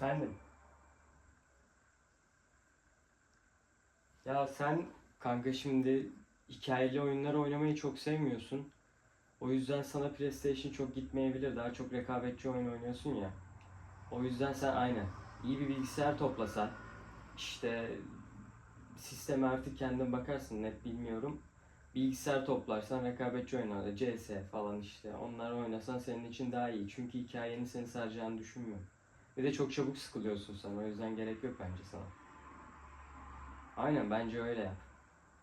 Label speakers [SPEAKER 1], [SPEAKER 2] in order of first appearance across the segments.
[SPEAKER 1] Efendim? Ya sen kanka şimdi hikayeli oyunlar oynamayı çok sevmiyorsun. O yüzden sana PlayStation çok gitmeyebilir. Daha çok rekabetçi oyun oynuyorsun ya. O yüzden sen aynen iyi bir bilgisayar toplasan işte sisteme artık kendin bakarsın net bilmiyorum. Bilgisayar toplarsan rekabetçi oyunlarda CS falan işte onlar oynasan senin için daha iyi. Çünkü hikayenin seni saracağını düşünmüyorum. Bir de çok çabuk sıkılıyorsun sen. O yüzden gerek yok bence sana. Aynen bence öyle yap.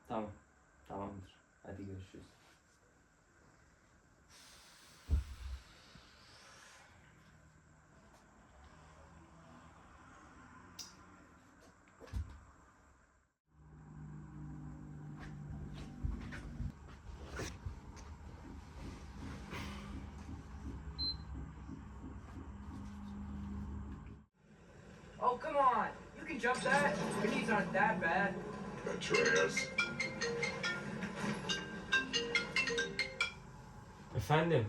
[SPEAKER 1] Tamam. Tamamdır. Hadi görüşürüz.
[SPEAKER 2] Oh, come on. You can jump that. Your knees aren't that bad.
[SPEAKER 3] Atreus.
[SPEAKER 1] Efendim?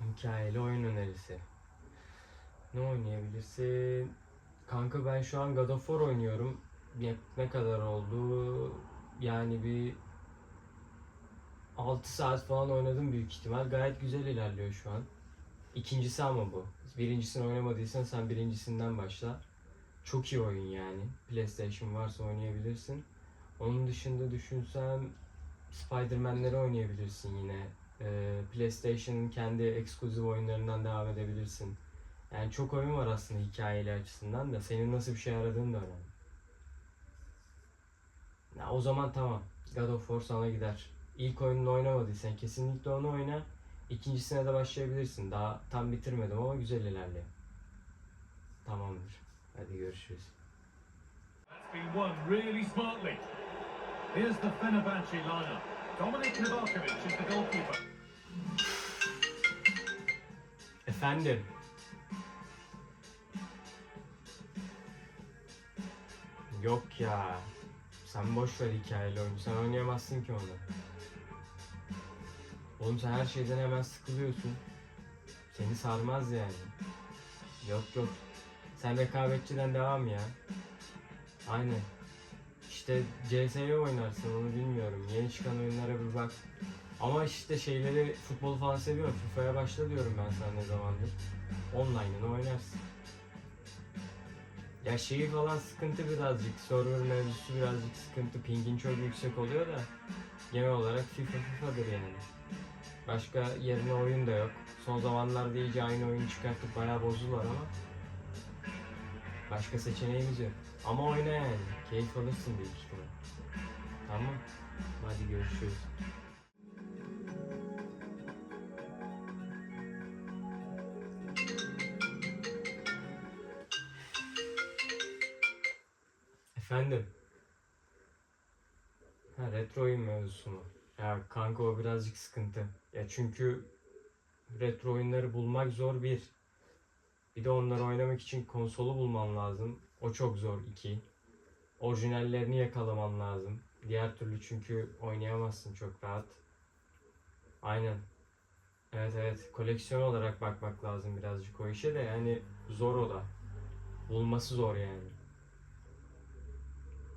[SPEAKER 1] Hikayeli oyun önerisi. Ne oynayabilirsin? Kanka ben şu an God of War oynuyorum. Ne, ne kadar oldu? Yani bir 6 saat falan oynadım büyük ihtimal. Gayet güzel ilerliyor şu an. İkincisi ama bu. Birincisini oynamadıysan sen birincisinden başla. Çok iyi oyun yani. PlayStation varsa oynayabilirsin. Onun dışında düşünsem Spider-Man'leri oynayabilirsin yine. Ee, PlayStation'ın kendi eksklusif oyunlarından devam edebilirsin. Yani çok oyun var aslında hikayeli açısından da senin nasıl bir şey aradığın da önemli. Ya o zaman tamam. God of War sana gider. İlk oyununu oynamadıysan kesinlikle onu oyna. İkincisine de başlayabilirsin. Daha tam bitirmedim ama güzel ilerliyor. Tamamdır. Hadi görüşürüz.
[SPEAKER 4] That's been won really smartly. Here's the Fenerbahce lineup. Dominik Livakovic is the goalkeeper.
[SPEAKER 1] Efendim. Yok ya. Sen boş ver hikayeli oyunu. Sen oynayamazsın ki onu. Oğlum sen her şeyden hemen sıkılıyorsun. Seni sarmaz yani. Yok yok. Sen rekabetçiden devam ya. Aynen. İşte CS'yi oynarsın onu bilmiyorum. Yeni çıkan oyunlara bir bak. Ama işte şeyleri futbol falan seviyorum. FIFA'ya başla diyorum ben sana ne zamandır. Online'ını oynarsın. Ya şeyi falan sıkıntı birazcık. Server mevzusu birazcık sıkıntı. Pingin çok yüksek oluyor da genel olarak FIFA FIFA'dır yani. Başka yerine oyun da yok. Son zamanlarda iyice aynı oyunu çıkartıp bayağı bozdular ama başka seçeneğimiz yok. Ama oyna yani. Keyif alırsın büyük ihtimal. Tamam. Hadi görüşürüz. Efendim? Ha retro oyun mevzusu mu? Ya kanka o birazcık sıkıntı. Ya çünkü retro oyunları bulmak zor bir. Bir de onları oynamak için konsolu bulman lazım. O çok zor iki. Orijinallerini yakalaman lazım. Diğer türlü çünkü oynayamazsın çok rahat. Aynen. Evet evet. Koleksiyon olarak bakmak lazım birazcık o işe de yani zor o da. Bulması zor yani.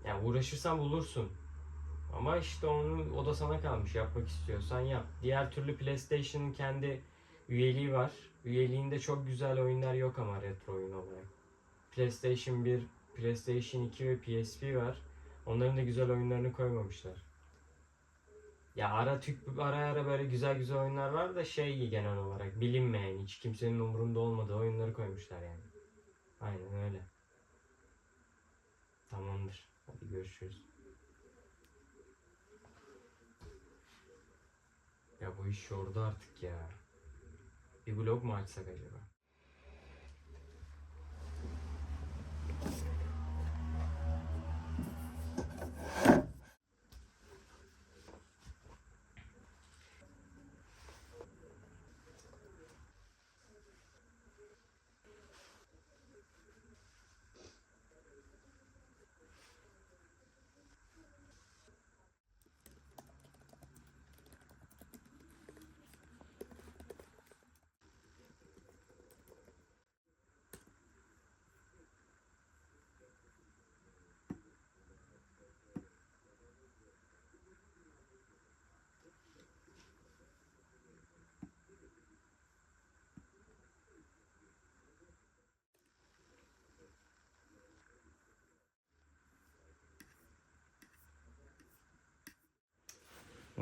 [SPEAKER 1] Ya uğraşırsan bulursun. Ama işte onu o da sana kalmış. Yapmak istiyorsan yap. Diğer türlü PlayStation'ın kendi üyeliği var. Üyeliğinde çok güzel oyunlar yok ama retro oyun olarak. PlayStation 1, PlayStation 2 ve PSP var. Onların da güzel oyunlarını koymamışlar. Ya ara tük ara ara böyle güzel güzel oyunlar var da şey genel olarak bilinmeyen hiç kimsenin umurunda olmadığı oyunları koymuşlar yani. Aynen öyle. Tamamdır. Hadi görüşürüz. Ya bu iş yordu artık ya. Bir vlog mu açsak acaba?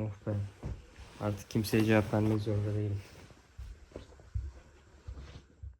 [SPEAKER 1] Oh be. Artık kimseye cevap vermek zorunda değilim.